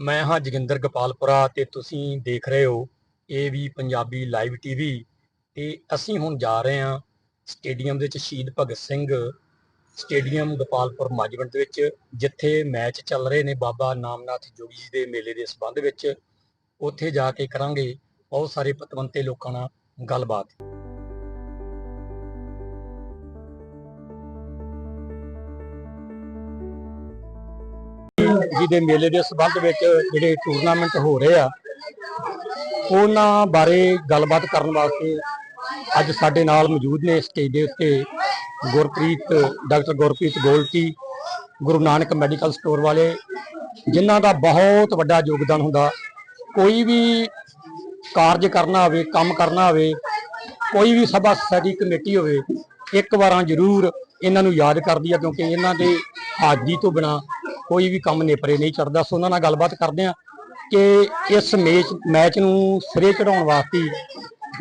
ਮੈਂ ਹਾਂ ਜੋਗਿੰਦਰ ਗੋਪਾਲਪੁਰਾ ਤੇ ਤੁਸੀਂ ਦੇਖ ਰਹੇ ਹੋ ਇਹ ਵੀ ਪੰਜਾਬੀ ਲਾਈਵ ਟੀਵੀ ਤੇ ਅਸੀਂ ਹੁਣ ਜਾ ਰਹੇ ਹਾਂ ਸਟੇਡੀਅਮ ਦੇ ਵਿੱਚ ਸ਼ਹੀਦ ਭਗਤ ਸਿੰਘ ਸਟੇਡੀਅਮ ਗੋਪਾਲਪੁਰ ਮਾਜਵੰਡ ਦੇ ਵਿੱਚ, ਜਿੱਥੇ ਮੈਚ ਚੱਲ ਰਹੇ ਨੇ ਬਾਬਾ ਨਾਮਨਾਥ ਜੋਗੀ ਜੀ ਦੇ ਮੇਲੇ ਦੇ ਸੰਬੰਧ ਵਿੱਚ। ਉੱਥੇ ਜਾ ਕੇ ਕਰਾਂਗੇ ਬਹੁਤ ਸਾਰੇ ਪਤਵੰਤੇ ਲੋਕਾਂ ਨਾਲ ਗੱਲਬਾਤ। ਜੀ ਦੇ ਮੇਲੇ ਦੇ ਸੰਬੰਧ ਵਿੱਚ ਜਿਹੜੇ ਟੂਰਨਾਮੈਂਟ ਹੋ ਰਹੇ ਆ, ਉਹਨਾਂ ਬਾਰੇ ਗੱਲਬਾਤ ਕਰਨ ਵਾਸਤੇ ਅੱਜ ਸਾਡੇ ਨਾਲ ਮੌਜੂਦ ਨੇ ਸਟੇਜ ਦੇ ਉੱਤੇ Gurpreet, doctor Gurpreet Golki, Guru Nanak medical store ਵਾਲੇ, ਜਿਨ੍ਹਾਂ ਦਾ ਬਹੁਤ ਵੱਡਾ ਯੋਗਦਾਨ ਹੁੰਦਾ। ਕੋਈ ਵੀ ਕਾਰਜ ਕਰਨਾ ਹੋਵੇ, ਕੰਮ ਕਰਨਾ ਹੋਵੇ, ਕੋਈ ਵੀ ਸਭਾ ਸੈਟੀ ਕਮੇਟੀ ਹੋਵੇ, ਇੱਕ ਵਾਰਾਂ ਜ਼ਰੂਰ ਇਹਨਾਂ ਨੂੰ ਯਾਦ ਕਰਦੀ ਆ, ਕਿਉਂਕਿ ਇਹਨਾਂ ਦੇ ਹਾਜ਼ਰੀ ਤੋਂ ਬਿਨਾ ਕੋਈ ਵੀ ਕੰਮ ਨੇਪਰੇ ਨਹੀਂ ਚੜਦਾ। ਸੋ ਉਹਨਾਂ ਨਾਲ ਗੱਲਬਾਤ ਕਰਦੇ ਆ ਕਿ ਇਸ ਮੈਚ ਮੈਚ ਨੂੰ ਸਿਰੇ ਚੜਾਉਣ ਵਾਸਤੇ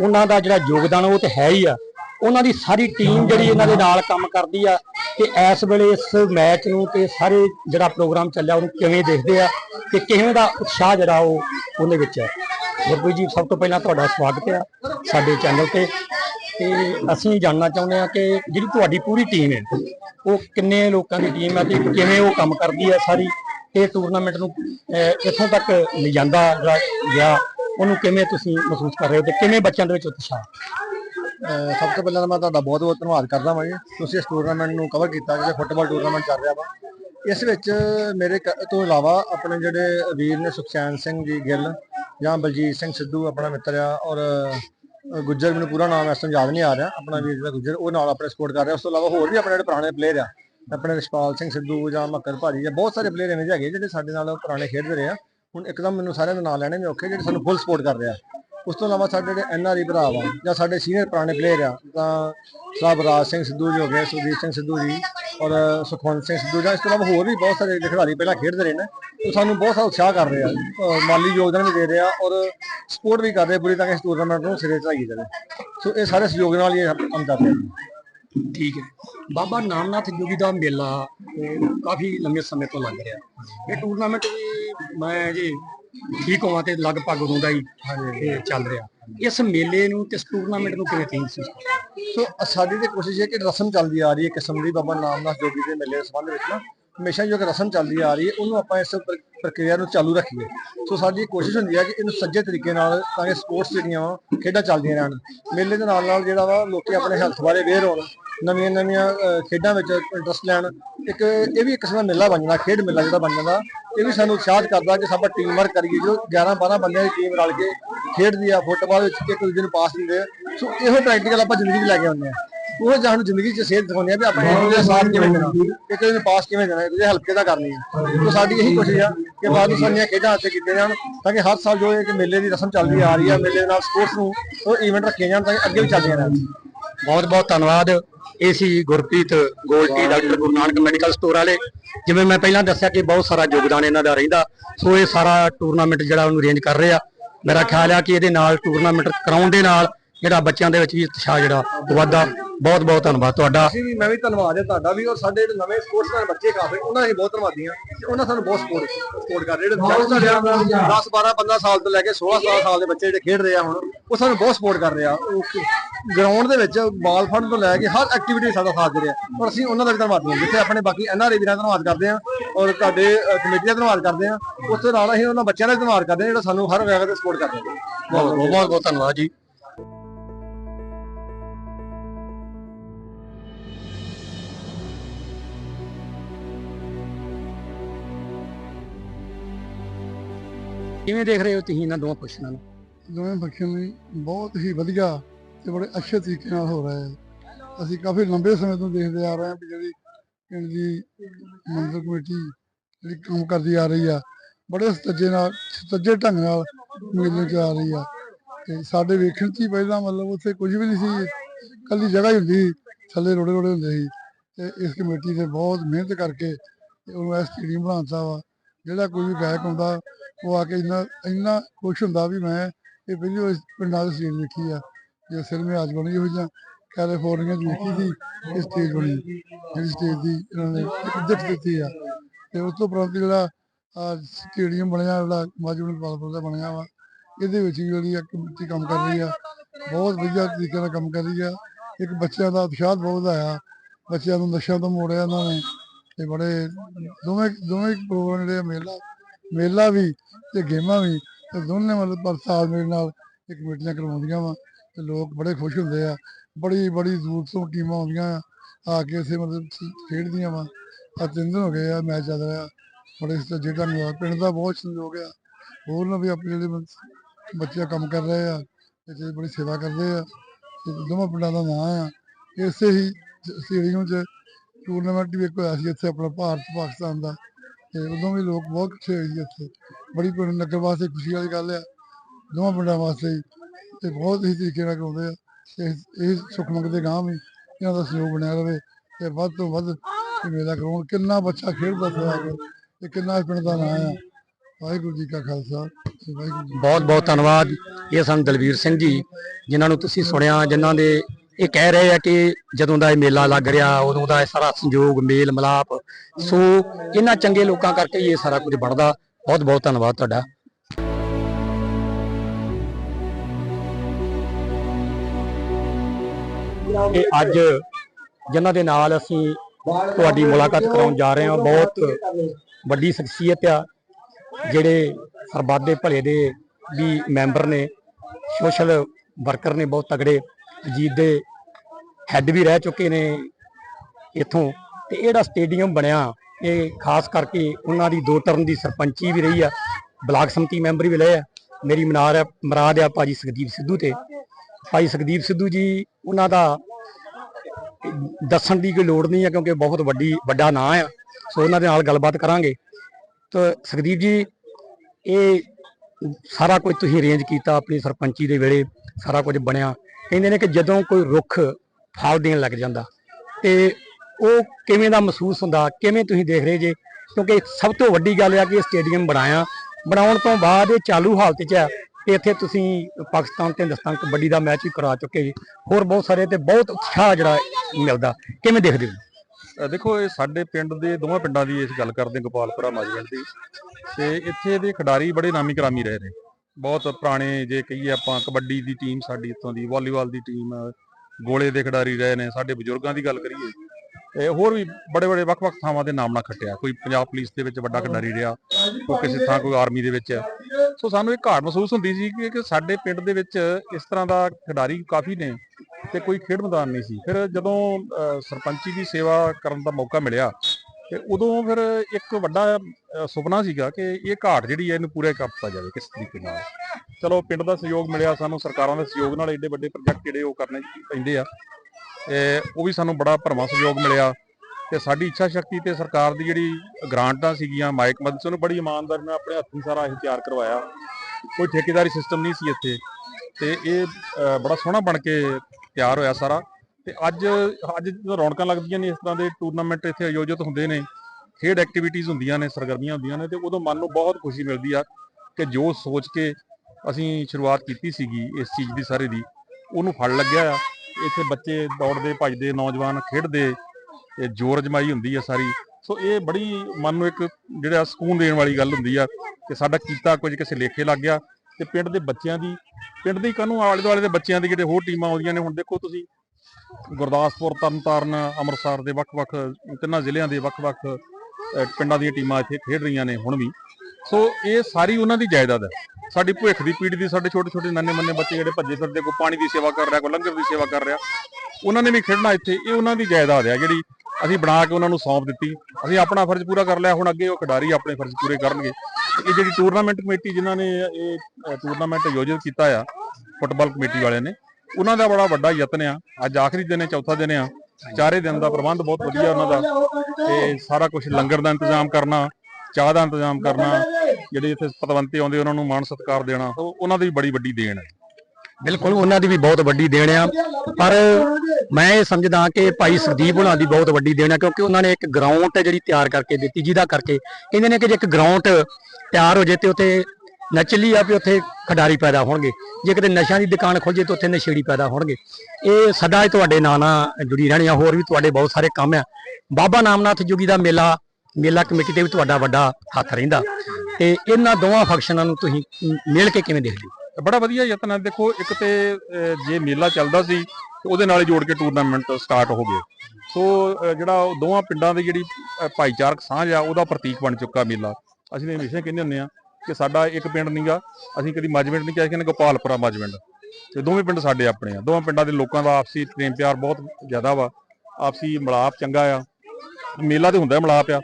ਉਹਨਾਂ ਦਾ ਜਿਹੜਾ ਯੋਗਦਾਨ ਉਹ ਤੇ ਹੈ ਹੀ ਆ। ਉਹਨਾਂ ਦੀ ਸਾਰੀ ਟੀਮ ਜਿਹੜੀ ਇਹਨਾਂ ਦੇ ਨਾਲ ਕੰਮ ਕਰਦੀ ਆ ਕਿ ਇਸ ਵੇਲੇ ਇਸ ਮੈਚ ਨੂੰ ਤੇ ਸਾਰੇ ਜਿਹੜਾ ਪ੍ਰੋਗਰਾਮ ਚੱਲਿਆ ਉਹਨੂੰ ਕਿਵੇਂ ਦੇਖਦੇ ਆ ਤੇ ਕਿਵੇਂ ਦਾ ਉਤਸ਼ਾਹ ਜਿਹੜਾ ਉਹ ਉਹਦੇ ਵਿੱਚ ਹੈ। ਗੁਰਪ੍ਰੀਤ ਜੀ, ਸਭ ਤੋਂ ਪਹਿਲਾਂ ਤੁਹਾਡਾ ਸਵਾਗਤ ਹੈ ਸਾਡੇ ਚੈਨਲ ਤੇ। ਤੇ ਅਸੀਂ ਜਾਣਨਾ ਚਾਹੁੰਦੇ ਹਾਂ ਕਿ ਜਿਹੜੀ ਤੁਹਾਡੀ ਪੂਰੀ ਟੀਮ ਹੈ ਉਹ ਕਿੰਨੇ ਲੋਕਾਂ ਦੀ ਟੀਮ ਹੈ ਤੇ ਕਿਵੇਂ ਉਹ ਕੰਮ ਕਰਦੀ ਹੈ ਸਾਰੀ? ਇਹ ਟੂਰਨਾਮੈਂਟ ਨੂੰ ਅਹ, ਇੱਥੋਂ ਤੱਕ ਲਿਜਾਂਦਾ ਜਿਹੜਾ ਗਿਆ ਉਹਨੂੰ ਕਿਵੇਂ ਤੁਸੀਂ ਮਹਿਸੂਸ ਕਰ ਰਹੇ ਹੋ ਤੇ ਕਿਵੇਂ ਬੱਚਿਆਂ ਦੇ ਵਿੱਚ ਉਤਸ਼ਾਹ? ਸਭ ਤੋਂ ਪਹਿਲਾਂ ਤਾਂ ਮੈਂ ਤੁਹਾਡਾ ਬਹੁਤ ਬਹੁਤ ਧੰਨਵਾਦ ਕਰਦਾ ਹਾਂ ਜੀ। ਤੁਸੀਂ ਇਸ ਟੂਰਨਾਮੈਂਟ ਨੂੰ ਕਵਰ ਕੀਤਾ ਜਿਹੜਾ ਫੁੱਟਬਾਲ ਟੂਰਨਾਮੈਂਟ ਚੱਲ ਰਿਹਾ ਵਾ। ਇਸ ਵਿੱਚ ਮੇਰੇ ਕ- ਤੋਂ ਇਲਾਵਾ ਆਪਣੇ ਜਿਹੜੇ ਵੀਰ ਨੇ ਸੁਖਚੈਨ ਸਿੰਘ ਜੀ ਗਿੱਲ ਜਾਂ ਬਲਜੀਤ ਸਿੰਘ ਸਿੱਧੂ ਆਪਣਾ ਮਿੱਤਰ ਆ ਔਰ ਗੁੱਜਰ ਮੈਨੂੰ ਪੂਰਾ ਨਾਮ ਇਸ ਟਾਈਮ ਯਾਦ ਨਹੀਂ ਆ ਰਿਹਾ, ਆਪਣਾ ਵੀਰ ਜਿਹੜਾ ਗੁੱਜਰ, ਉਹ ਨਾਲ ਆਪਣੇ ਸਪੋਰਟ ਕਰ ਰਿਹਾ, ਉਸ ਤੋਂ ਇਲਾਵਾ ਹੋਰ ਵੀ ਆਪਣੇ ਜਿਹੜੇ ਪੁਰਾਣੇ ਪਲੇਅਰ ਆ, ਆਪਣੇ ਰਿਸ਼ਪਾਲ ਸਿੰਘ ਸਿੱਧੂ ਜਾਂ ਮੱਕਰ ਭਾਰੀ ਜਾਂ ਬਹੁਤ ਸਾਰੇ ਪਲੇਅਰ ਐਵੇਂ ਜਿਹੇ ਹੈਗੇ ਜਿਹੜੇ ਸਾਡੇ ਨਾਲ ਪੁਰਾਣੇ ਖੇਡਦੇ ਰਹੇ ਆ। ਹੁਣ ਇੱਕਦਮ ਮੈਨੂੰ ਸਾਰਿਆਂ ਦਾ ਨਾਂ ਲੈਣੇ ਨੇ ਔਖੇ, ਜਿਹੜੇ ਸਾਨੂੰ ਫੁੱਲ ਸਪੋਰਟ ਕਰ ਰਿਹਾ ਉਸ ਤੋਂ ਇਲਾਵਾ ਸਾਡੇ ਜਿਹੜੇ ਐਨਆਰਈ ਭਰਾ ਵਾ ਜਾਂ ਸਾਡੇ ਸੀਨੀਅਰ ਪੁਰਾਣੇ ਪਲੇਅਰ ਆ ਤਾਂ ਸਾਹਿਬ ਰਾਜ ਸਿੰਘ ਸਿੱਧੂ ਜੀ ਹੋ ਗਏ ਸੁਦੀਪ ਸਿੰਘ ਸਿੱਧੂ ਜੀ ਔਰ ਸੁਖਵੰਤ ਸਿੰਘ ਸਿੱਧੂ ਜਾਂ ਇਸ ਤੋਂ ਇਲਾਵਾ ਹੋਰ ਵੀ ਬਹੁਤ ਸਾਰੇ ਖਿਡਾਰੀ ਪਹਿਲਾਂ ਖੇਡਦੇ ਰਹੇ ਨੇ, ਉਹ ਸਾਨੂੰ ਬਹੁਤ ਸਾਰਾ ਉਤਸ਼ਾਹ ਕਰ ਰਹੇ ਆ ਮਾਲੀ ਯੋਗਦਾਨ ਵੀ ਦੇ ਰਹੇ ਆ ਔਰ ਸਪੋਰਟ ਵੀ ਕਰ ਰਹੇ ਆ ਪੂਰੀ ਤਰ੍ਹਾਂ ਇਸ ਟੂਰਨਾਮੈਂਟ ਨੂੰ ਸਿਰੇ ਚੜਾਈ ਜਾਵੇ ਸੋ ਇਹ ਸਾਰੇ ਸਹਿਯੋਗ ਨਾਲ ਹੀ ਇਹ ਕੰਮ ਕਰ ਰਹੇ ਆ। ਠੀਕ ਹੈ। ਬਾਬਾ ਨਾਮਨਾਥ ਜੋਗੀ ਦਾ ਮੇਲਾ ਕਾਫੀ ਲੰਮੇ ਸਮੇਂ ਤੋਂ ਲੱਗ ਰਿਹਾ। ਇਹ ਟੂਰਨਾਮੈਂਟ ਵੀ ਮੈਂ ਜੀ ਠੀਕ ਹੋਵਾਂ ਤੇ ਲਗਭਗ ਉਦੋਂ ਦਾ ਹੀ ਇਹ ਚੱਲ ਰਿਹਾ। ਇਸ ਮੇਲੇ ਨੂੰ ਤੇ ਇਸ ਟੂਰਨਾਮੈਂਟ ਨੂੰ ਕਿਵੇਂ ਠੀਕ ਸੀ? ਸੋ ਸਾਡੀ ਤੇ ਕੋਸ਼ਿਸ਼ ਹੈ ਕਿ ਰਸਮ ਚੱਲਦੀ ਆ ਰਹੀ ਹੈ ਕਿਸਮ ਦੀ ਬਾਬਾ ਨਾਮਦਾਸ ਜੋਗੀ ਦੇ ਮੇਲੇ ਦੇ ਸੰਬੰਧ ਵਿੱਚ ਨਾ। ਹਮੇਸ਼ਾ ਜੋ ਕਿ ਰਸਮ ਚੱਲਦੀ ਆ ਰਹੀ ਹੈ ਉਹਨੂੰ ਆਪਾਂ ਇਸ ਪ੍ਰ- ਪ੍ਰਕਿਰਿਆ ਨੂੰ ਚਾਲੂ ਰੱਖੀਏ। ਸੋ ਸਾਡੀ ਕੋਸ਼ਿਸ਼ ਹੁੰਦੀ ਹੈ ਕਿ ਇਹਨੂੰ ਸੱਜੇ ਤਰੀਕੇ ਨਾਲ ਤਾਂ ਕਿ ਸਪੋਰਟਸ ਜਿਹੜੀਆਂ ਵਾ ਖੇਡਾਂ ਚੱਲਦੀਆਂ ਰਹਿਣ। ਮੇਲੇ ਦੇ ਨਾਲ ਨਾਲ ਜਿਹੜਾ ਵਾ ਲੋਕੀ ਆਪਣੇ ਹੈਲਥ ਬਾਰੇ ਅਵੇਅਰ ਹੋਣ। ਨਵੀਆਂ ਨਵੀਆਂ ਖੇਡਾਂ ਵਿੱਚ ਇੰਟਰਸਟ ਲੈਣ। ਇੱਕ ਇਹ ਵੀ ਇੱਕ ਕਿਸਮ ਦਾ ਮੇਲਾ ਬਣ ਜਾਂਦਾ ਖੇਡ ਮੇਲਾ ਜਿਹੜਾ ਬਣ ਜਾਂਦਾ। ਇਹ ਵੀ ਸਾਨੂੰ ਉਤਸ਼ਾਹਤ ਕਰਦਾ ਕਿ ਸਭ ਟੀਮ ਵਰਕ ਕਰੀਏ ਜੋ 11 12 ਬੰਦਿਆਂ ਦੀ ਟੀਮ ਰਲ ਕੇ ਖੇਡਦੀ ਆ ਫੁੱਟਬਾਲ ਵਿੱਚ ਇੱਕ ਦੂਜੇ ਨੂੰ ਪਾਸ ਦਿੰਦੇ ਸੋ ਇਹੋ ਪ੍ਰੈਕਟੀਕਲ ਆਪਾਂ ਜ਼ਿੰਦਗੀ 'ਚ ਲੈ ਕੇ ਆਉਂਦੇ ਆ। ਉਹ ਜਾਨੂੰ ਜ਼ਿੰਦਗੀ 'ਚ ਸੇਧ ਦਿਖਾਉਂਦੇ ਆ ਵੀ ਆਪਾਂ ਇੱਕ ਦੂਜੇ ਦਾ ਸਾਥ ਕਿਵੇਂ ਦੇਣਾ। ਇੱਕ ਦੂਜੇ ਨੂੰ ਪਾਸ ਕਿਵੇਂ ਦੇਣਾ ਇੱਕ ਦੂਜੇ ਹੈਲਪ ਕਿਦਾਂ ਕਰਨੀ ਹੈ ਸੋ ਸਾਡੀ ਇਹੀ ਕੋਸ਼ਿਸ਼ ਆ ਕਿ ਬਾਅਦ ਨੂੰ ਸਾਡੀਆਂ ਖੇਡਾਂ ਇੱਥੇ ਕੀਤੀਆਂ ਜਾਣ ਤਾਂ ਕਿ ਹਰ ਸਾਲ ਜੋ ਇਹ ਕਿ ਮੇਲੇ ਦੀ ਰਸਮ ਚੱਲਦੀ ਆ ਰਹੀ ਆ ਮੇਲੇ ਨਾਲ ਸਪੋਰਟਸ ਨੂੰ ਉਹ ਇਵੈਂਟ ਰੱਖੇ ਜਾਣ ਤਾਂ ਕਿ ਅੱਗੇ ਵੀ ਚੱਲਦੀਆਂ ਰਹਿਣ। ਬਹੁਤ ਬਹੁਤ ਧੰਨਵਾਦ। ਇਹ ਸੀ Gurpreet Golti doctor Guru Nanak medical store ਵਾਲੇ। ਜਿਵੇਂ ਮੈਂ ਪਹਿਲਾਂ ਦੱਸਿਆ ਕਿ ਬਹੁਤ ਸਾਰਾ ਯੋਗਦਾਨ ਇਹਨਾਂ ਦਾ ਰਹਿੰਦਾ। ਸੋ ਇਹ ਸਾਰਾ ਟੂਰਨਾਮੈਂਟ ਜਿਹੜਾ ਉਹਨੂੰ ਅਰੇਂਜ ਕਰ ਰਹੇ ਆ। ਮੇਰਾ ਖਿਆਲ ਆ ਕਿ ਇਹਦੇ ਨਾਲ ਟੂਰਨਾਮੈਂਟ ਕਰਾਉਣ ਦੇ ਨਾਲ ਜਿਹੜਾ ਬੱਚਿਆਂ ਦੇ ਵਿੱਚ ਵੀ ਉਤਸ਼ਾਹ ਜਿਹੜਾ ਵੱਧਦਾ ਬਹੁਤ ਬਹੁਤ ਧੰਨਵਾਦ ਤੁਹਾਡਾ। ਅਸੀਂ ਵੀ ਮੈਂ ਵੀ ਧੰਨਵਾਦ ਹੈ ਤੁਹਾਡਾ ਵੀ ਔਰ ਸਾਡੇ ਜਿਹੜੇ ਨਵੇਂ ਸਪੋਰਟਸਮੈਨ ਬੱਚੇ ਕਾਫੀ ਉਹਨਾਂ ਦੀ ਬਹੁਤ ਧੰਨਵਾਦੀ ਆ ਉਹਨਾਂ ਸਾਨੂੰ ਬਹੁਤ ਸਪੋਰਟ ਸਪੋਰਟ ਕਰ ਰਹੇ ਜਿਹੜੇ ਜੱਜ ਸਾਡੇ 10 12 15 ਸਾਲ ਤੋਂ ਲੈ ਕੇ 16 17 ਸਾਲ ਦੇ ਬੱਚੇ ਜਿਹੜੇ ਖੇਡ ਰਹੇ ਆ ਹੁਣ ਉਹ ਸਾਨੂੰ ਬਹੁਤ ਸਪੋਰਟ ਕਰ ਰਹੇ ਆ। ਗਰਾਊਂਡ ਦੇ ਵਿੱਚ ਬਾਲ ਫੜਨ ਤੋਂ ਲੈ ਕੇ ਹਰ ਐਕਟੀਵਿਟੀ ਸਾਡਾ ਸਾਥ ਦੇ ਰਹੇ। ਆ ਔਰ ਅਸੀਂ ਉਹਨਾਂ ਦਾ ਵੀ ਧੰਨਵਾਦੀ ਹਾਂ ਜਿੱਥੇ ਆਪਣੇ ਬਾਕੀ ਐਨਆਰਏ ਵੀਰਾਂ ਦਾ ਧੰਨਵਾਦ ਕਰਦੇ ਆ ਔਰ ਤੁਹਾਡੇ ਕਮੇਟੀ ਦਾ ਧੰਨਵਾਦ ਕਰਦੇ ਆ ਉਸ ਤੋਂ ਨਾਲ ਅਸੀਂ ਉਹਨਾਂ ਬੱਚਿਆਂ ਦਾ ਧੰਨਵਾਦ ਕਰਦੇ ਆ ਜਿਹੜਾ ਸਾਨੂੰ ਹਰ ਵਗ੍ਹਾ ਤੇ ਸਪੋਰਟ ਕਰਦੇ ਆ ਬਹੁਤ ਬਹੁਤ ਬਹੁਤ ਧੰਨਵਾਦ ਜੀ। ਕਿਵੇਂ ਦੇਖ ਰਹੇ ਹੋ ਤੁਸੀਂ ਇਹਨਾਂ ਦੋਵਾਂ ਕੁਸ਼ਨਾਂ ਨੂੰ? ਦੋਵੇਂ ਫੰਕਸ਼ਨ ਲਈ ਬਹੁਤ ਹੀ ਵਧੀਆ ਤੇ ਬੜੇ ਅੱਛੇ ਤਰੀਕੇ ਨਾਲ ਹੋ ਰਿਹਾ ਹੈ। ਅਸੀਂ ਕਾਫੀ ਲੰਬੇ ਸਮੇਂ ਤੋਂ ਦੇਖਦੇ ਆ ਰਹੇ ਹਾਂ ਕਿ ਜਿਹੜੀ ਪਿੰਡ ਦੀ ਮੰਦਰ ਕਮੇਟੀ ਜਿਹੜੀ ਕੰਮ ਕਰਦੀ ਆ ਰਹੀ ਆ ਬੜੇ ਸੱਜੇ ਨਾਲ ਸੱਜੇ ਢੰਗ ਨਾਲ ਮੇਲੇ ਚ ਆ ਰਹੀ ਆ। ਤੇ ਸਾਡੇ ਵੇਖਣ ਚ ਹੀ ਪਹਿਲਾਂ ਮਤਲਬ ਉੱਥੇ ਕੁਝ ਵੀ ਨਹੀਂ ਸੀ ਕੱਲੀ ਜਗ੍ਹਾ ਹੀ ਹੁੰਦੀ ਸੀ, ਥੱਲੇ ਰੋੜੇ ਰੋੜੇ ਹੁੰਦੇ ਸੀ। ਤੇ ਇਸ ਕਮੇਟੀ ਨੇ ਬਹੁਤ ਮਿਹਨਤ ਕਰਕੇ ਤੇ ਉਹਨੂੰ ਇਹ ਸਟੇਡੀਅਮ ਬਣਾਉਂਦਾ ਵਾ ਜਿਹੜਾ ਕੋਈ ਵੀ ਗਾਇਕ ਹੁੰਦਾ ਉਹ ਆ ਕੇ ਇੰਨਾ ਇੰਨਾ ਖੁਸ਼ ਹੁੰਦਾ ਵੀ ਮੈਂ ਇਹ ਪਹਿਲੀ ਵਾਰ ਪਿੰਡਾਂ ਦੀ ਸਟੇਜ ਵੇਖੀ ਆ ਜੇ ਸਿਰ ਮੇ ਆਜ ਬਣੀ ਹੋਈ ਜਾਂ ਕੈਲੀਫੋਰਨੀਆ ਦੀ ਵੇਖੀ ਸੀ ਇਹ ਸਟੇਜ ਬਣੀ ਜਿਹੜੀ ਸਟੇਜ ਦੀ ਇਹਨਾਂ ਨੇ ਇੱਜ਼ਤ ਦਿੱਖ ਦਿੱਤੀ ਆ। ਤੇ ਉਸ ਤੋਂ ਉਪਰੰਤ ਜਿਹੜਾ ਸਟੇਡੀਅਮ ਬਣਿਆ ਜਿਹੜਾ ਮਾਜੂਨ ਪਾਲਪੁਰ ਦਾ ਬਣਿਆ ਵਾ ਇਹਦੇ ਵਿੱਚ ਜਿਹੜੀ ਆ ਕਮੇਟੀ ਕੰਮ ਕਰ ਰਹੀ ਆ ਬਹੁਤ ਵਧੀਆ ਤਰੀਕੇ ਨਾਲ ਕੰਮ ਕਰ ਰਹੀ ਆ। ਇੱਕ ਬੱਚਿਆਂ ਦਾ ਉਤਸ਼ਾਹ ਬਹੁਤ ਆਇਆ ਬੱਚਿਆਂ ਨੂੰ ਨਸ਼ਿਆਂ ਤੋਂ ਮੋੜਿਆ ਇਹਨਾਂ ਨੇ ਤੇ ਬੜੇ ਦੋਵੇਂ ਦੋਵੇਂ ਪ੍ਰੋਗਰਾਮ ਜਿਹੜੇ ਆ, ਮੇਲਾ ਮੇਲਾ ਵੀ ਤੇ ਗੇਮਾਂ ਵੀ ਤੇ ਦੋਨੇ ਮਤਲਬ ਪਰ ਸਾਲ ਮੇਰੇ ਨਾਲ ਇਹ ਕਮੇਟੀਆਂ ਕਰਵਾਉਂਦੀਆਂ ਵਾ ਤੇ ਲੋਕ ਬੜੇ ਖੁਸ਼ ਹੁੰਦੇ ਆ, ਬੜੀ ਬੜੀ ਦੂਰ ਤੋਂ ਟੀਮਾਂ ਆਉਂਦੀਆਂ ਆ ਕੇ ਇਸੇ ਮਤਲਬ ਖੇਡਦੀਆਂ ਵਾ। ਆ ਤਿੰਨ ਦਿਨ ਹੋ ਗਏ ਆ ਮੈਚ ਚੱਲ ਰਿਹਾ, ਬੜੇ ਸੱਜੇ ਢੰਗ ਪਿੰਡ ਦਾ ਬਹੁਤ ਸੰਯੋਗ ਆ। ਹੋਰ ਨਾ ਵੀ ਆਪਣੇ ਜਿਹੜੇ ਬੱਚੇ ਕੰਮ ਕਰ ਰਹੇ ਆ, ਇੱਥੇ ਬੜੀ ਸੇਵਾ ਕਰਦੇ ਆ, ਤੇ ਦੋਵਾਂ ਪਿੰਡਾਂ ਦਾ ਨਾਂ ਆ। ਇਸੇ ਹੀ ਸਟੇਡੀਅਮ 'ਚ ਟੂਰਨਾਮੈਂਟ ਵੀ ਇੱਕ ਹੋਇਆ ਸੀ, ਇੱਥੇ ਆਪਣਾ ਭਾਰਤ ਪਾਕਿਸਤਾਨ ਦਾ। ਤੇ ਉਦੋਂ ਵੀ ਲੋਕ ਬਹੁਤ ਇਕੱਠੇ ਹੋਏ ਸੀ ਇੱਥੇ। ਬੜੀ ਪਿੰਡ ਨਗਰ ਵਾਸਤੇ ਖੁਸ਼ੀ ਵਾਲੀ ਗੱਲ ਆ। ਦੋਵਾਂ ਪਿੰਡਾਂ ਵਾਸਤੇ ਹੀ। ਤੇ ਬਹੁਤ ਹੀ ਤਰੀਕੇ ਨਾਲ ਕਰਾਉਂਦੇ ਆ। ਤੇ ਇਹ ਸੁੱਖ ਮੰਗਦੇ ਗਾਂ ਵੀ ਇਹਨਾਂ ਦਾ ਸਹਿਯੋਗ ਬਣਿਆ ਰਵੇ ਤੇ ਵੱਧ ਤੋਂ ਵੱਧ ਮੇਲਾ ਕਰਾਉਣ। ਕਿੰਨਾ ਬੱਚਾ ਖੇਡਦਾ ਇੱਥੇ ਤੇ ਕਿੰਨਾ ਪਿੰਡ ਦਾ ਨਾਂ ਆ। ਵਾਹਿਗੁਰੂ ਜੀ ਕਾ ਖਾਲਸਾ ਵਾਹਿਗੁਰੂ ਬਹੁਤ ਬਹੁਤ ਧੰਨਵਾਦ। ਇਹ ਸਨ ਦਲਵੀਰ ਸਿੰਘ ਜੀ, ਜਿਨ੍ਹਾਂ ਨੂੰ ਤੁਸੀਂ ਸੁਣਿਆ, ਜਿਨ੍ਹਾਂ ਦੇ ਇਹ ਕਹਿ ਰਹੇ ਆ ਕਿ ਜਦੋਂ ਦਾ ਇਹ ਮੇਲਾ ਲੱਗ ਰਿਹਾ, ਉਦੋਂ ਦਾ ਇਹ ਸਾਰਾ ਸੰਯੋਗ, ਮੇਲ ਮਲਾਪ। ਸੋ ਇਹਨਾਂ ਚੰਗੇ ਲੋਕਾਂ ਕਰਕੇ ਇਹ ਸਾਰਾ ਕੁਝ ਬਣਦਾ। ਬਹੁਤ ਬਹੁਤ ਧੰਨਵਾਦ ਤੁਹਾਡਾ। ਇਹ ਅੱਜ ਜਿਨ੍ਹਾਂ ਦੇ ਨਾਲ ਅਸੀਂ ਤੁਹਾਡੀ ਮੁਲਾਕਾਤ ਕਰਾਉਣ ਜਾ ਰਹੇ ਹਾਂ, ਬਹੁਤ ਵੱਡੀ ਸ਼ਖਸੀਅਤ ਆ, ਜਿਹੜੇ ਸਰਬੱਤ ਦੇ ਭਲੇ ਦੇ ਵੀ ਮੈਂਬਰ ਨੇ, ਸੋਸ਼ਲ ਵਰਕਰ ਨੇ, ਬਹੁਤ ਤਗੜੇ ਅਜੀਤ ਦੇ ਹੈੱਡ ਵੀ ਰਹਿ ਚੁੱਕੇ ਨੇ ਇੱਥੋਂ ਤੇ ਇਹ ਜਿਹੜਾ ਸਟੇਡੀਅਮ ਬਣਿਆ ਇਹ ਖਾਸ ਕਰਕੇ ਉਹਨਾਂ ਦੀ ਦੋ ਟਰਮ ਦੀ ਸਰਪੰਚੀ ਵੀ ਰਹੀ ਆ, ਬਲਾਕ ਸਮਤੀ ਮੈਂਬਰ ਵੀ ਰਹੇ ਆ। ਮੇਰੀ ਮਨਾਰ ਹੈ ਮਰਾਦ ਆ ਭਾਜੀ ਸੁਖਦੀਪ ਸਿੱਧੂ ਤੇ। ਭਾਈ ਸੁਖਦੀਪ ਸਿੱਧੂ ਜੀ, ਉਹਨਾਂ ਦਾ ਦੱਸਣ ਦੀ ਕੋਈ ਲੋੜ ਨਹੀਂ ਹੈ ਕਿਉਂਕਿ ਬਹੁਤ ਵੱਡੀ, ਵੱਡਾ ਨਾਂ ਆ। ਸੋ ਉਹਨਾਂ ਦੇ ਨਾਲ ਗੱਲਬਾਤ ਕਰਾਂਗੇ। ਤਾਂ ਸੁਖਦੀਪ ਜੀ, ਇਹ ਸਾਰਾ ਕੁਝ ਤੁਸੀਂ ਅਰੇਂਜ ਕੀਤਾ ਆਪਣੀ ਸਰਪੰਚੀ ਦੇ ਵੇਲੇ, ਸਾਰਾ ਕੁਝ ਬਣਿਆ। ਕਹਿੰਦੇ ਨੇ ਕਿ ਜਦੋਂ ਕੋਈ ਰੁੱਖ ਫਲ ਦੇਣ ਲੱਗ ਜਾਂਦਾ ਤੇ ਉਹ ਕਿਵੇਂ ਦਾ ਮਹਿਸੂਸ ਹੁੰਦਾ, ਕਿਵੇਂ ਤੁਸੀਂ ਦੇਖ ਰਹੇ ਜੇ? ਕਿਉਂਕਿ ਸਭ ਤੋਂ ਵੱਡੀ ਗੱਲ ਆ ਕਿ ਇਹ ਸਟੇਡੀਅਮ ਬਣਾਇਆ। ਬਣਾਉਣ ਤੋਂ ਬਾਅਦ ਇਹ ਚਾਲੂ ਹਾਲਤ 'ਚ ਹੈ ਤੇ ਇੱਥੇ ਤੁਸੀਂ ਪਾਕਿਸਤਾਨ ਤੇ ਹਿੰਦੁਸਤਾਨ ਕਬੱਡੀ ਦਾ ਮੈਚ ਵੀ ਕਰਾ ਚੁੱਕੇ ਜੀ। ਹੋਰ ਬਹੁਤ ਸਾਰੇ ਤੇ ਬਹੁਤ ਉਤਸ਼ਾਹ ਜਿਹੜਾ ਮਿਲਦਾ। ਕਿਵੇਂ ਦੇਖਦੇ ਹੋ? ਦੇਖੋ, ਇਹ ਸਾਡੇ ਪਿੰਡ ਦੇ ਦੋਵਾਂ ਪਿੰਡਾਂ ਦੀ ਅਸੀਂ ਗੱਲ ਕਰਦੇ ਗੋਪਾਲਪੁਰਾ ਮਾਜਗੜ ਦੀ। ਤੇ ਇੱਥੇ ਦੇ ਖਿਡਾਰੀ ਬੜੇ ਨਾਮੀ ਕਰਾਮੀ ਰਹੇ ਨੇ। ਬਹੁਤ ਪੁਰਾਣੇ ਜੇ ਕਹੀਏ ਆਪਾਂ ਕਬੱਡੀ ਦੀ ਟੀਮ ਸਾਡੀ ਇੱਥੋਂ ਦੀ ਵਾਲੀਬਾਲ ਦੀ ਟੀਮ ਗੋਲੇ ਦੇ ਖਿਡਾਰੀ ਰਹੇ ਨੇ ਸਾਡੇ ਬਜ਼ੁਰਗਾਂ ਦੀ ਗੱਲ ਕਰੀਏ। ਤੇ ਹੋਰ ਵੀ ਬੜੇ ਬੜੇ ਵੱਖ-ਵੱਖ ਥਾਵਾਂ ਦੇ ਨਾਮ ਨਾਲ ਖੱਟਿਆ। ਕੋਈ ਪੰਜਾਬ ਪੁਲਿਸ ਦੇ ਵਿੱਚ ਵੱਡਾ ਖਿਡਾਰੀ ਰਿਹਾ ਕੋਈ ਕਿਸੇ ਥਾਂ ਕੋਈ ਆਰਮੀ ਦੇ ਵਿੱਚ। ਸੋ ਸਾਨੂੰ ਇਹ ਘਾਟ ਮਹਿਸੂਸ ਹੁੰਦੀ ਸੀ ਕਿ ਸਾਡੇ ਪਿੰਡ ਦੇ ਵਿੱਚ ਇਸ ਤਰ੍ਹਾਂ ਦਾ ਖਿਡਾਰੀ ਕਾਫੀ ਨੇ ਤੇ ਕੋਈ ਖੇਡ ਮੈਦਾਨ ਨਹੀਂ ਸੀ। ਫਿਰ ਜਦੋਂ ਅ, ਸਰਪੰਚੀ ਦੀ ਸੇਵਾ ਕਰਨ ਦਾ ਮੌਕਾ ਮਿਲਿਆ ਤੇ ਉਦੋਂ ਫਿਰ ਇੱਕ ਵੱਡਾ ਸੁਪਨਾ ਸੀਗਾ ਕਿ ਇਹ ਘਾਟ ਜਿਹੜੀ ਹੈ ਇਹਨੂੰ ਪੂਰਾ ਕਰਤਾ ਜਾਵੇ ਕਿਸ ਤਰੀਕੇ ਨਾਲ। ਚਲੋ ਪਿੰਡ ਦਾ ਸਹਿਯੋਗ ਮਿਲਿਆ ਸਾਨੂੰ, ਸਰਕਾਰਾਂ ਦੇ ਸਹਿਯੋਗ ਨਾਲ ਏਡੇ ਵੱਡੇ ਪ੍ਰੋਜੈਕਟ ਜਿਹੜੇ ਉਹ ਕਰਨੇ ਪੈਂਦੇ ਆ। ਤੇ ਉਹ ਵੀ ਸਾਨੂੰ ਬੜਾ ਭਰਵਾਂ ਸਹਿਯੋਗ ਮਿਲਿਆ ਤੇ ਸਾਡੀ ਇੱਛਾ ਸ਼ਕਤੀ ਤੇ ਸਰਕਾਰ ਦੀ ਜਿਹੜੀ ਗ੍ਰਾਂਟਾਂ ਸੀਗੀਆਂ, ਮਾਈਕ ਮਦਦ ਨੂੰ ਬੜੀ ਇਮਾਨਦਾਰੀ ਨਾਲ ਆਪਣੇ ਹੱਥੀਂ ਸਾਰਾ ਇਹ ਤਿਆਰ ਕਰਵਾਇਆ। ਕੋਈ ਠੇਕੇਦਾਰੀ ਸਿਸਟਮ ਨਹੀਂ ਸੀ ਇੱਥੇ। ਤੇ ਇਹ ਬੜਾ ਸੋਹਣਾ ਬਣ ਕੇ ਤਿਆਰ ਹੋਇਆ ਸਾਰਾ। ਤੇ ਅੱਜ ਅੱਜ ਜਦੋਂ ਰੌਣਕਾਂ ਲੱਗਦੀਆਂ ਨੇ, ਇਸ ਤਰ੍ਹਾਂ ਦੇ ਟੂਰਨਾਮੈਂਟ ਇੱਥੇ ਆਯੋਜਿਤ ਹੁੰਦੇ ਨੇ, ਖੇਡ ਐਕਟੀਵਿਟੀਜ਼ ਹੁੰਦੀਆਂ ਨੇ, ਸਰਗਰਮੀਆਂ ਹੁੰਦੀਆਂ ਨੇ, ਤੇ ਉਦੋਂ ਮਨ ਨੂੰ ਬਹੁਤ ਖੁਸ਼ੀ ਮਿਲਦੀ ਆ ਕਿ ਜੋ ਸੋਚ ਕੇ ਅਸੀਂ ਸ਼ੁਰੂਆਤ ਕੀਤੀ ਸੀਗੀ ਇਸ ਚੀਜ਼ ਦੀ ਸਾਰੇ ਦੀ, ਉਹਨੂੰ ਫੜ ਲੱਗਿਆ ਆ। ਇੱਥੇ ਬੱਚੇ ਦੌੜਦੇ, ਭੱਜਦੇ, ਨੌਜਵਾਨ ਖੇਡਦੇ, ਤੇ ਜੋਰ ਅਜਮਾਈ ਹੁੰਦੀ ਆ ਸਾਰੀ। ਸੋ ਇਹ ਬੜੀ ਮਨ ਨੂੰ ਇੱਕ ਜਿਹੜਾ ਸਕੂਨ ਦੇਣ ਵਾਲੀ ਗੱਲ ਹੁੰਦੀ ਆ ਕਿ ਸਾਡਾ ਕੀਤਾ ਕੁਝ, ਕਿਸੇ ਲੇਖੇ ਲੱਗ ਗਿਆ। ਤੇ ਪਿੰਡ ਦੇ ਬੱਚਿਆਂ ਦੀ, ਪਿੰਡ ਦੀ ਕਾਨੂੰ ਆਲੇ ਦੁਆਲੇ ਦੇ ਬੱਚਿਆਂ ਦੀ ਜਿਹੜੇ ਹੋਰ ਟੀਮਾਂ ਆਉਂਦੀਆਂ ਨੇ, ਹੁਣ ਦੇਖੋ ਤੁਸੀਂ ਗੁਰਦਾਸਪੁਰ, ਤਰਨਤਾਰਨ, ਅੰਮ੍ਰਿਤਸਰ ਦੇ ਵੱਖ-ਵੱਖ ਤਿੰਨਾਂ ਜ਼ਿਲ੍ਹਿਆਂ ਦੇ ਵੱਖ-ਵੱਖ ਪਿੰਡਾਂ ਦੀਆਂ ਟੀਮਾਂ ਇੱਥੇ ਖੇਡ ਰਹੀਆਂ ਨੇ ਹੁਣ ਵੀ। ਸੋ ਇਹ ਸਾਰੀ ਉਹਨਾਂ ਦੀ ਜਾਇਦਾਦ ਹੈ। ਸਾਡੀ ਭਵਿੱਖ ਦੀ ਪੀੜ੍ਹੀ ਦੀ, ਸਾਡੇ ਛੋਟੇ-ਛੋਟੇ ਨੰਨੇ-ਮੰਨੇ ਬੱਚੇ ਜਿਹੜੇ ਭੱਜੇ ਫਿਰਦੇ, ਕੋਈ ਪਾਣੀ ਦੀ ਸੇਵਾ ਕਰ ਰਿਹਾ, ਕੋਈ ਲੰਗਰ ਦੀ ਸੇਵਾ ਕਰ ਰਿਹਾ, ਉਹਨਾਂ ਨੇ ਵੀ ਖੇਡਣਾ ਇੱਥੇ, ਇਹ ਉਹਨਾਂ ਦੀ ਜਾਇਦਾਦ ਹੈ ਜਿਹੜੀ ਅਸੀਂ ਬਣਾ ਕੇ ਉਹਨਾਂ ਨੂੰ ਸੌਂਪ ਦਿੱਤੀ। ਅਸੀਂ ਆਪਣਾ ਫਰਜ਼ ਪੂਰਾ ਕਰ ਲਿਆ, ਹੁਣ ਅੱਗੇ ਉਹ ਖਿਡਾਰੀ ਆਪਣੇ ਫਰਜ਼ ਪੂਰੇ ਕਰਨਗੇ। ਇਹ ਜਿਹੜੀ ਟੂਰਨਾਮੈਂਟ ਕਮੇਟੀ ਜਿਨ੍ਹਾਂ ਨੇ ਇਹ ਟੂਰਨਾਮੈਂਟ ਆਯੋਜਿਤ ਕੀਤਾ ਆ, ਫੁੱਟਬਾਲ ਕਮੇਟੀ ਵਾਲਿਆਂ ਨੇ ਉਹਨਾਂ ਦਾ ਬੜਾ ਵੱਡਾ ਯਤਨ ਆ। ਅੱਜ ਆਖਰੀ ਦਿਨ ਹੈ, ਚੌਥਾ ਦਿਨ ਆ। ਚਾਰੇ ਦਿਨ ਦਾ ਪ੍ਰਬੰਧ ਬਹੁਤ ਵਧੀਆ ਉਹਨਾਂ ਦਾ। ਤੇ ਸਾਰਾ ਕੁਝ ਲੰਗਰ ਦਾ ਇੰਤਜ਼ਾਮ ਕਰਨਾ, ਚਾਹ ਦਾ ਇੰਤਜ਼ਾਮ ਕਰਨਾ, ਜਿਹੜੇ ਇੱਥੇ ਪਤਵੰਤੇ ਆਉਂਦੇ, ਉਹਨਾਂ ਨੂੰ ਮਾਣ ਸਤਿਕਾਰ ਦੇਣਾ ਉਹਨਾਂ ਦੀ ਬੜੀ ਵੱਡੀ ਦੇਣ ਹੈ। ਬਿਲਕੁਲ, ਉਹਨਾਂ ਦੀ ਵੀ ਬਹੁਤ ਵੱਡੀ ਦੇਣ ਆ। ਪਰ ਮੈਂ ਇਹ ਸਮਝਦਾ ਕਿ ਭਾਈ ਸੁਖਦੀਪ ਉਹਨਾਂ ਦੀ ਬਹੁਤ ਵੱਡੀ ਦੇਣ ਆ, ਕਿਉਂਕਿ ਉਹਨਾਂ ਨੇ ਇੱਕ ਗਰਾਊਂਡ ਜਿਹੜੀ ਤਿਆਰ ਕਰਕੇ ਦਿੱਤੀ, ਜਿਹਦਾ ਕਰਕੇ ਕਹਿੰਦੇ ਨੇ ਕਿ ਜੇ ਇੱਕ ਗਰਾਊਂਡ ਤਿਆਰ ਹੋ ਜੇ ਤੇ ਉੱਥੇ ਨਚਲੀ ਆ ਵੀ ਉੱਥੇ ਖਿਡਾਰੀ ਪੈਦਾ ਹੋਣਗੇ। ਜੇ ਕਿਤੇ ਨਸ਼ਿਆਂ ਦੀ ਦੁਕਾਨ ਖੋਜੇ ਤਾਂ ਉੱਥੇ ਨਸ਼ੇੜੀ ਪੈਦਾ ਹੋਣਗੇ। ਇਹ ਸਦਾ ਹੀ ਤੁਹਾਡੇ ਨਾਲ ਨਾਲ ਜੁੜੀ ਰਹਿਣੀਆਂ ਹੋਰ ਵੀ ਤੁਹਾਡੇ ਬਹੁਤ ਸਾਰੇ ਕੰਮ ਆ। ਬਾਬਾ ਨਾਮਨਾਥ ਜੋਗੀ ਦਾ ਮੇਲਾ ਮੇਲਾ ਕਮੇਟੀ ਤੇ ਵੀ ਤੁਹਾਡਾ ਵੱਡਾ ਹੱਥ ਰਹਿੰਦਾ। ਤੇ ਇਹਨਾਂ ਦੋਵਾਂ ਫੰਕਸ਼ਨਾਂ ਨੂੰ ਤੁਸੀਂ ਮਿਲ ਕੇ ਕਿਵੇਂ ਦੇਖਦੇ ਹੋ? ਬੜਾ ਵਧੀਆ ਯਤਨ ਹੈ ਦੇਖੋ, ਇੱਕ ਤੇ ਜੇ ਮੇਲਾ ਚੱਲਦਾ ਸੀ ਉਹਦੇ ਨਾਲ ਜੋੜ ਕੇ ਟੂਰਨਾਮੈਂਟ ਸਟਾਰਟ ਹੋ ਗਏ। ਸੋ ਜਿਹੜਾ ਉਹ ਦੋਵਾਂ ਪਿੰਡਾਂ ਦੀ ਜਿਹੜੀ ਭਾਈਚਾਰਕ ਸਾਂਝ ਆ, ਉਹਦਾ ਪ੍ਰਤੀਕ ਬਣ ਚੁੱਕਾ ਮੇਲਾ। ਅਸੀਂ ਹਮੇਸ਼ਾ ਕਹਿੰਦੇ ਹੁੰਦੇ ਆ ਕਿ ਸਾਡਾ ਇੱਕ ਪਿੰਡ ਨਹੀਂਗਾ, ਅਸੀਂ ਕਦੀ ਮੱਝਵਿੰਡ ਨਹੀਂ ਕਿਹਾ ਕਹਿੰਦੇ ਗੋਪਾਲਪੁਰਾ ਮੱਝਵਿੰਡ ਤੇ ਦੋਵੇਂ ਪਿੰਡ ਸਾਡੇ ਆਪਣੇ ਆ, ਦੋਵਾਂ ਪਿੰਡਾਂ ਦੇ ਲੋਕਾਂ ਦਾ ਆਪਸੀ ਪ੍ਰੇਮ ਪਿਆਰ ਬਹੁਤ ਜ਼ਿਆਦਾ ਵਾ, ਆਪਸੀ ਮਿਲਾਪ ਚੰਗਾ ਆ, ਮੇਲਾ ਤੇ ਹੁੰਦਾ ਹੀ ਮਿਲਾਪ ਆ,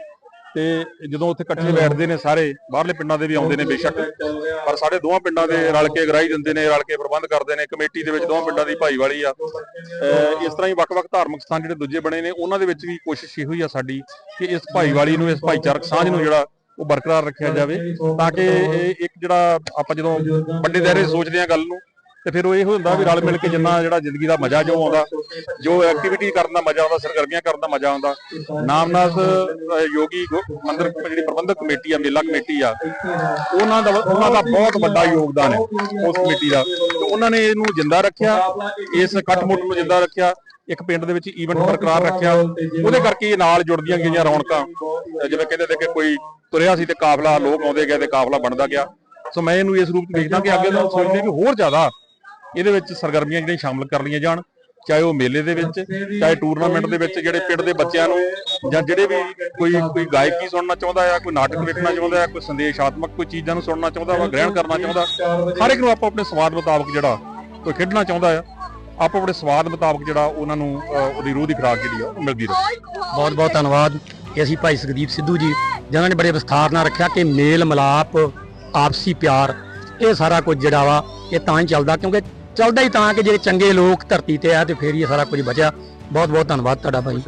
ਤੇ ਜਦੋਂ ਉੱਥੇ ਇਕੱਠੇ ਬੈਠਦੇ ਨੇ ਸਾਰੇ, ਬਾਹਰਲੇ ਪਿੰਡਾਂ ਦੇ ਵੀ ਆਉਂਦੇ ਨੇ ਬੇਸ਼ੱਕ, ਪਰ ਸਾਡੇ ਦੋਵਾਂ ਪਿੰਡਾਂ ਦੇ ਰਲ ਕੇ ਅਗਰਾਈ ਦਿੰਦੇ ਨੇ, ਰਲ ਕੇ ਪ੍ਰਬੰਧ ਕਰਦੇ ਨੇ, ਕਮੇਟੀ ਦੇ ਵਿੱਚ ਦੋਵਾਂ ਪਿੰਡਾਂ ਦੀ ਭਾਈਵਾਲੀ ਆ। ਇਸ ਤਰ੍ਹਾਂ ਹੀ ਵੱਖ-ਵੱਖ ਧਾਰਮਿਕ ਸਥਾਨ ਜਿਹੜੇ ਦੂਜੇ ਬਣੇ ਨੇ, ਉਹਨਾਂ ਦੇ ਵਿੱਚ ਵੀ ਕੋਸ਼ਿਸ਼ ਇਹੋ ਹੀ ਆ ਸਾਡੀ ਕਿ ਇਸ ਭਾਈਵਾਲੀ ਨੂੰ, ਇਸ ਭਾਈਚਾਰਕ ਸਾਂਝ ਨੂੰ ਜਿਹੜਾ ਉਹ ਬਰਕਰਾਰ ਰੱਖਿਆ ਜਾਵੇ ਤਾਂ ਕਿ ਇਹ ਇੱਕ ਜਿਹੜਾ ਆਪਾਂ ਜਦੋਂ ਵੱਡੇ ਦਾਇਰੇ ਸੋਚਦੇ ਆ ਗੱਲ ਨੂੰ ਤੇ ਫਿਰ ਉਹ ਇਹ ਹੁੰਦਾ ਵੀ ਰਲ ਮਿਲ ਕੇ ਜਿੰਨਾ ਜਿਹੜਾ ਜ਼ਿੰਦਗੀ ਦਾ ਮਜ਼ਾ ਜੋ ਆਉਂਦਾ ਜੋ ਐਕਟੀਵਿਟੀ ਕਰਨ ਦਾ ਮਜ਼ਾ ਆਉਂਦਾ ਸਰਗਰਮੀਆਂ ਕਰਨ ਦਾ ਮਜ਼ਾ ਆਉਂਦਾ ਨਾਮਨਾਥ ਅਹ, ਯੋਗੀ ਮੰਦਿਰ ਜਿਹੜੀ ਪ੍ਰਬੰਧਕ ਕਮੇਟੀ ਆ ਮੇਲਾ ਕਮੇਟੀ ਆ ਉਹਨਾਂ ਦਾ ਉਹਨਾਂ ਦਾ ਬਹੁਤ ਵੱਡਾ ਯੋਗਦਾਨ ਹੈ ਉਸ ਕਮੇਟੀ ਦਾ। ਤੇ ਉਹਨਾਂ ਨੇ ਇਹਨੂੰ ਜਿੰਦਾ ਰੱਖਿਆ ਇਸ ਇਕੱਠ-ਮੁੱਠ ਨੂੰ ਜਿੰਦਾ ਰੱਖਿਆ ਇੱਕ ਪਿੰਡ ਦੇ ਵਿੱਚ ਈਵੈਂਟ ਬਰਕਰਾਰ ਰੱਖਿਆ। ਉਹਦੇ ਕਰਕੇ ਇਹ ਨਾਲ ਜੁੜਦੀਆਂ ਗਈਆਂ ਰੌਣਕਾਂ। ਜਿਵੇਂ ਕਹਿੰਦੇ ਤੇ ਕਿ ਕੋਈ ਤੁਰਿਆ ਸੀ ਤੇ ਕਾਫਲਾ ਲੋਕ ਆਉਂਦੇ ਗਏ ਤੇ ਕਾਫਲਾ ਬਣਦਾ ਗਿਆ। ਸੋ ਮੈਂ ਇਹਨੂੰ ਇਸ ਰੂਪ ਚ ਦੇਖਦਾ ਕਿ ਅੱਗੇ ਤੋਂ ਸੋਚਦੇ ਕਿ ਹੋਰ ਜ਼ਿਆਦਾ ਇਹਦੇ ਵਿੱਚ ਸਰਗਰਮੀਆਂ ਜਿਹੜੀਆਂ ਸ਼ਾਮਲ ਕਰ ਲਈਆਂ ਜਾਣ ਚਾਹੇ ਉਹ ਮੇਲੇ ਦੇ ਵਿੱਚ ਚਾਹੇ ਟੂਰਨਾਮੈਂਟ ਦੇ ਵਿੱਚ ਜਿਹੜੇ ਪਿੰਡ ਦੇ ਬੱਚਿਆਂ ਨੂੰ ਜਾਂ ਜਿਹੜੇ ਵੀ ਕੋਈ ਕੋਈ ਗਾਇਕੀ ਸੁਣਨਾ ਚਾਹੁੰਦਾ ਆ ਕੋਈ ਨਾਟਕ ਵੇਖਣਾ ਚਾਹੁੰਦਾ ਆ ਕੋਈ ਸੰਦੇਸ਼ਾਤਮਕ ਕੋਈ ਚੀਜ਼ਾਂ ਨੂੰ ਸੁਣਨਾ ਚਾਹੁੰਦਾ ਵਾ ਗ੍ਰਹਿਣ ਕਰਨਾ ਚਾਹੁੰਦਾ ਹਰ ਇੱਕ ਨੂੰ ਆਪੋ ਆਪਣੇ ਸਵਾਦ ਮੁਤਾਬਕ ਜਿਹੜਾ ਕੋਈ ਖੇਡਣਾ ਚਾਹੁੰਦਾ ਆ ਆਪੋ ਆਪਣੇ ਸਵਾਦ ਮੁਤਾਬਕ ਜਿਹੜਾ ਉਹਨਾਂ ਨੂੰ ਉਹਦੀ ਰੂਹ ਦੀ ਖੁਰਾਕ ਜਿਹੜੀ ਆ, ਉਹ ਮਿਲਦੀ ਰਹੇ। ਬਹੁਤ ਬਹੁਤ ਧੰਨਵਾਦ ਕਿ ਅਸੀਂ ਭਾਈ ਸੁਖਦੀਪ ਸਿੱਧੂ ਜੀ, ਜਿਨ੍ਹਾਂ ਨੇ ਬੜੇ ਵਿਸਥਾਰ ਨਾਲ ਰੱਖਿਆ ਕਿ ਮੇਲ ਮਿਲਾਪ, ਆਪਸੀ ਪਿਆਰ, ਇਹ ਸਾਰਾ ਕੁਝ ਜਿਹੜਾ ਵਾ, ਇਹ ਤਾਂ ਹੀ ਚੱਲਦਾ, ਕਿਉਂਕਿ ਚੱਲਦਾ ਹੀ ਤਾਂ ਕਿ ਜਿਹੜੇ ਚੰਗੇ ਲੋਕ ਧਰਤੀ ਤੇ ਆ ਤੇ ਫੇਰ ਹੀ ਇਹ ਸਾਰਾ ਕੁਝ ਬਚਿਆ। ਬਹੁਤ ਬਹੁਤ ਧੰਨਵਾਦ ਤੁਹਾਡਾ ਭਾਈ।